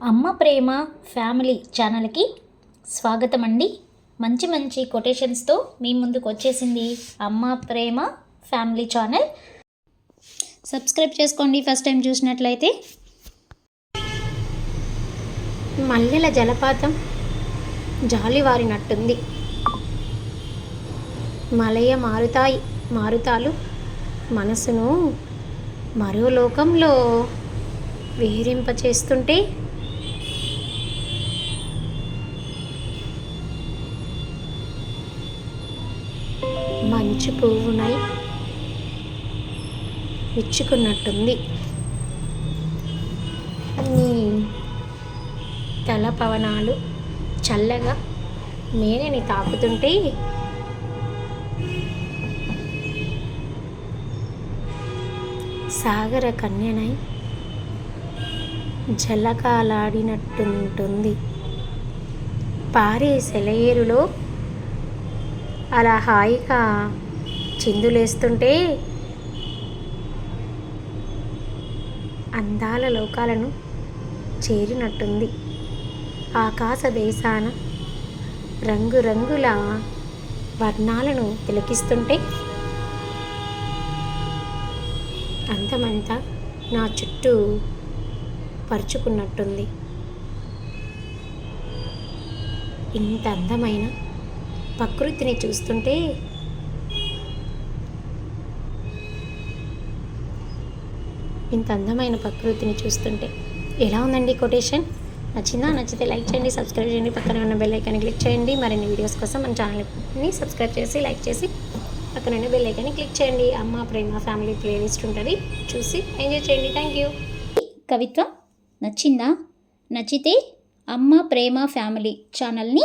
అమ్మ ప్రేమ ఫ్యామిలీ ఛానల్కి స్వాగతం అండి మంచి మంచి కొటేషన్స్తో మీ ముందుకు వచ్చేసింది Amma Prema family channel. Subscribe చేసుకోండి ఫస్ట్ టైం చూసినట్లయితే. మల్లెల జలపాతం జాలివారినట్టుంది మలయ మారుతాయి మారుతాలు మనసును మరో లోకంలో విహరింపచేస్తుంటే మంచి పువ్వునై విచ్చుకున్నట్టుంది నీ తల పవనాలు చల్లగా మేనని తాకుతుంటే సాగర కన్యనై జలకాలాడినట్టుంటుంది. పారే సెలయేరులో అలా హాయిగా చిందులేస్తుంటే అందాల లోకాలను చేరినట్టుంది. ఆకాశ దేశాన రంగురంగుల వర్ణాలను తిలకిస్తుంటే అందమంతా నా చుట్టూ పరుచుకున్నట్టుంది. ఇంత అందమైన ప్రకృతిని చూస్తుంటే ఇంత అందమైన ప్రకృతిని చూస్తుంటే. ఎలా ఉందండి కొటేషన్? నచ్చిందా? నచ్చితే లైక్ చేయండి సబ్స్క్రైబ్ చేయండి పక్కన ఉన్న బెల్ ఐకాన్ని క్లిక్ చేయండి. మరిన్ని వీడియోస్ కోసం మన ఛానల్ని సబ్స్క్రైబ్ చేసి లైక్ చేసి పక్కన ఉన్న బెల్ ఐకాన్ని క్లిక్ చేయండి. అమ్మ ప్రేమ ఫ్యామిలీ ప్లేలిస్ట్ ఉంటుంది. చూసి ఎంజాయ్ చేయండి. Thank you. కవిత్వ నచ్చిందా? నచ్చితే అమ్మ ప్రేమ ఫ్యామిలీ ఛానల్ని